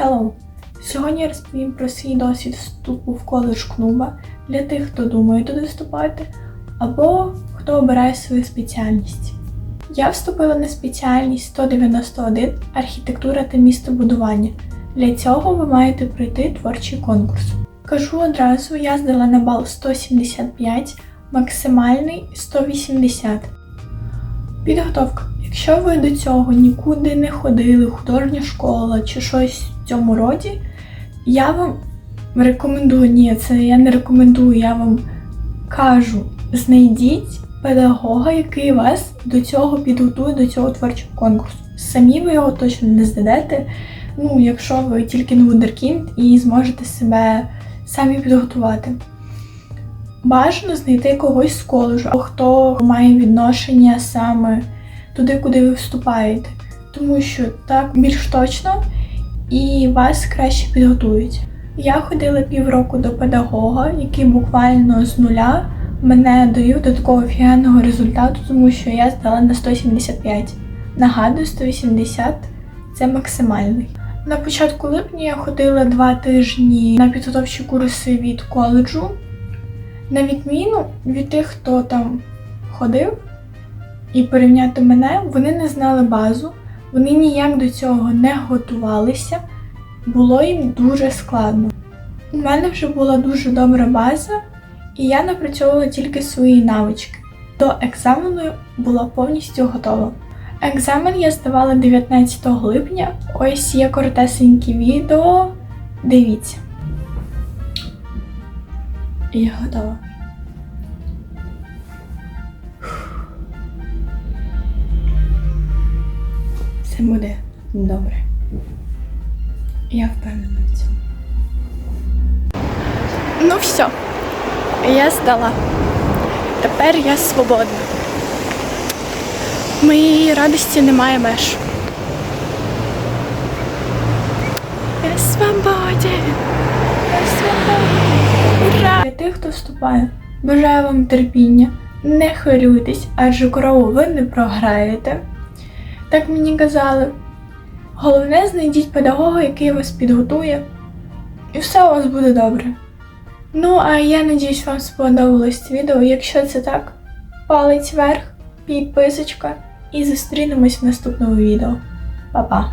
Hello! Сьогодні я розповім про свій досвід вступу в коледж Кнуба для тих, хто думає туди вступати, або хто обирає свою спеціальність. Я вступила на спеціальність 191 архітектура та містобудування. Для цього ви маєте пройти творчий конкурс. Кажу одразу, я здала на бал 175, максимальний 180. Підготовка. Якщо ви до цього нікуди не ходили, художня школа чи щось в цьому роді, я вам рекомендую, ні, це я не рекомендую, я вам кажу, знайдіть педагога, який вас до цього підготує, до цього творчого конкурсу. Самі ви його точно не здадете, ну, якщо ви тільки не вундеркінд і зможете себе самі підготувати. Бажано знайти когось з коледжу, хто має відношення саме туди, куди ви вступаєте, тому що так більш точно і вас краще підготують. Я ходила півроку до педагога, який буквально з нуля мене довів до такого офігенного результату, тому що я здала на 175. Нагадую, 180 це максимальний. На початку липня я ходила два тижні на підготовчі курси від коледжу. На відміну від тих, хто там ходив, і порівняти мене, вони не знали базу, вони ніяк до цього не готувалися, було їм дуже складно. У мене вже була дуже добра база, і я напрацьовувала тільки свої навички. До екзамену була повністю готова. Екзамен я здавала 19 липня. Ось є коротесеньке відео. Дивіться. Я готова. Все буде добре. Я впевнена в цьому. Ну все, я здала. Тепер я свободна. Моїй радості немає меж. Я свободен. Я свободен. Ура! Для тих, хто вступає, бажаю вам терпіння. Не хвилюйтесь, адже корову ви не програєте. Так мені казали. Головне, знайдіть педагога, який вас підготує, і все у вас буде добре. Ну, а я надіюсь, вам сподобалось це відео. Якщо це так, палець вверх, підписочка і зустрінемось в наступному відео. Па-па!